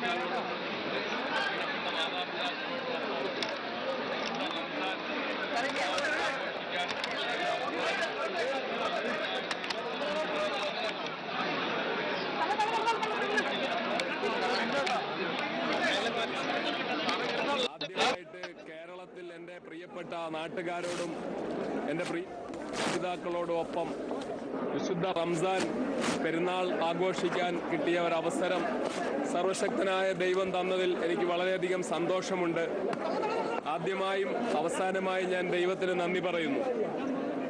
Thank you. നാട്ടുകാരോടും എന്റെ പ്രിയ പിതാക്കളോടും ഒപ്പം വിശുദ്ധ റംസാൻ പെരുന്നാൾ ആഘോഷിക്കാൻ കിട്ടിയ ഒരവസരം സർവശക്തനായ ദൈവം തന്നതിൽ എനിക്ക് വളരെയധികം സന്തോഷമുണ്ട്. ആദ്യമായും അവസാനമായും ഞാൻ ദൈവത്തിന് നന്ദി പറയുന്നു.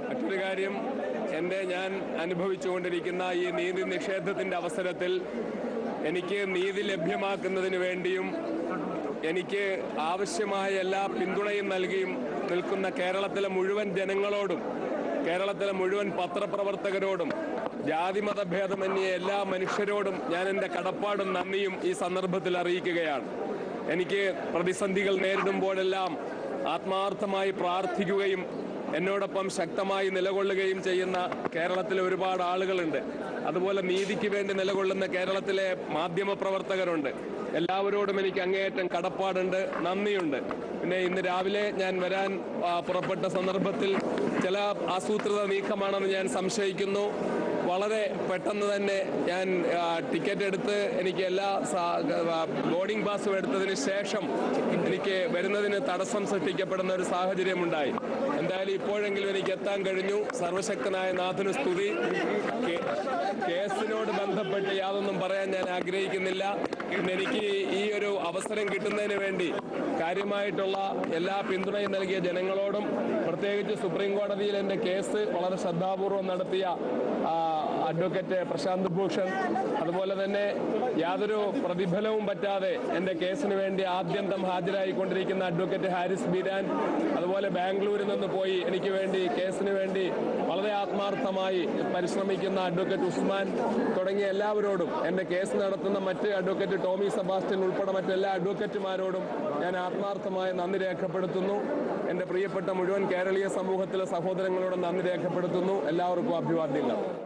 മറ്റൊരു കാര്യം എന്റെ ഞാൻ അനുഭവിച്ചുകൊണ്ടിരിക്കുന്ന ഈ നീതി നിഷേധത്തിന്റെ അവസരത്തിൽ എനിക്ക് നീതി ലഭ്യമാക്കുന്നതിന് വേണ്ടിയും എനിക്ക് ആവശ്യമായ എല്ലാ പിന്തുണയും നൽകിയും നിൽക്കുന്ന കേരളത്തിലെ മുഴുവൻ ജനങ്ങളോടും കേരളത്തിലെ മുഴുവൻ പത്രപ്രവർത്തകരോടും ജാതിമത ഭേദമന്യേ എല്ലാ മനുഷ്യരോടും ഞാൻ എന്റെ കടപ്പാടും നന്ദിയും ഈ സന്ദർഭത്തിൽ അറിയിക്കുകയാണ്. എനിക്ക് പ്രതിസന്ധികൾ നേരിടുമ്പോഴെല്ലാം ആത്മാർത്ഥമായി പ്രാർത്ഥിക്കുകയും എന്നോടൊപ്പം ശക്തമായി നിലകൊള്ളുകയും ചെയ്യുന്ന കേരളത്തിലെ ഒരുപാട് ആളുകളുണ്ട്. അതുപോലെ നീതിക്ക് വേണ്ടി നിലകൊള്ളുന്ന കേരളത്തിലെ മാധ്യമ പ്രവർത്തകരുണ്ട്. എല്ലാവരോടും എനിക്ക് അങ്ങേയറ്റം കടപ്പാടുണ്ട് നന്ദിയുണ്ട്. പിന്നെ ഇന്ന് രാവിലെ ഞാൻ വരാൻ പുറപ്പെട്ട സന്ദർഭത്തിൽ ചില ആസൂത്രിത നീക്കമാണെന്ന് ഞാൻ സംശയിക്കുന്നു. വളരെ പെട്ടെന്ന് തന്നെ ഞാൻ ടിക്കറ്റ് എടുത്ത് എനിക്ക് എല്ലാ ബോർഡിംഗ് പാസും എടുത്തതിന് ശേഷം എനിക്ക് വരുന്നതിന് തടസ്സം സൃഷ്ടിക്കപ്പെടുന്ന ഒരു സാഹചര്യമുണ്ടായി. എന്തായാലും ഇപ്പോഴെങ്കിലും എനിക്ക് എത്താൻ കഴിഞ്ഞു. സർവശക്തനായ നാഥന് സ്തുതി. കേസിനോട് ബന്ധപ്പെട്ട് യാതൊന്നും പറയാൻ ഞാൻ ആഗ്രഹിക്കുന്നില്ല. എനിക്ക് ഈ ഒരു അവസരം കിട്ടുന്നതിന് വേണ്ടി കാര്യമായിട്ടുള്ള എല്ലാ പിന്തുണയും നൽകിയ ജനങ്ങളോടും പ്രത്യേകിച്ച് സുപ്രീം കോടതിയിൽ എന്റെ കേസ് വളരെ ശ്രദ്ധാപൂർവം നടത്തിയ അഡ്വക്കേറ്റ് പ്രശാന്ത് ഭൂഷൺ. അതുപോലെ തന്നെ യാതൊരു പ്രതിഫലവും പറ്റാതെ എന്റെ കേസിന് വേണ്ടി ആദ്യന്തം ഹാജരായിക്കൊണ്ടിരിക്കുന്ന അഡ്വക്കേറ്റ് ഹാരിസ് ബീരാൻ അതുപോലെ ബാംഗ്ലൂരിൽ നിന്ന് പോയി എനിക്ക് വേണ്ടി കേസിന് വേണ്ടി വളരെ ആത്മാർത്ഥമായി പരിശ്രമിക്കുന്ന അഡ്വക്കേറ്റ് ഉസ്മാൻ തുടങ്ങിയ എല്ലാവരോടും എന്റെ കേസ് നടത്തുന്ന മറ്റ് അഡ്വക്കേറ്റ് ടോമി സെബാസ്റ്റ്യൻ ഉൾപ്പെടെ മറ്റെല്ലാ അഡ്വക്കേറ്റുമാരോടും ഞാൻ ആത്മാർത്ഥമായി നന്ദി രേഖപ്പെടുത്തുന്നു. എന്റെ പ്രിയപ്പെട്ട മുഴുവൻ കേരളീയ സമൂഹത്തിലെ സഹോദരങ്ങളോട് നന്ദി രേഖപ്പെടുത്തുന്നു. എല്ലാവർക്കും അഭിവാദ്യങ്ങൾ.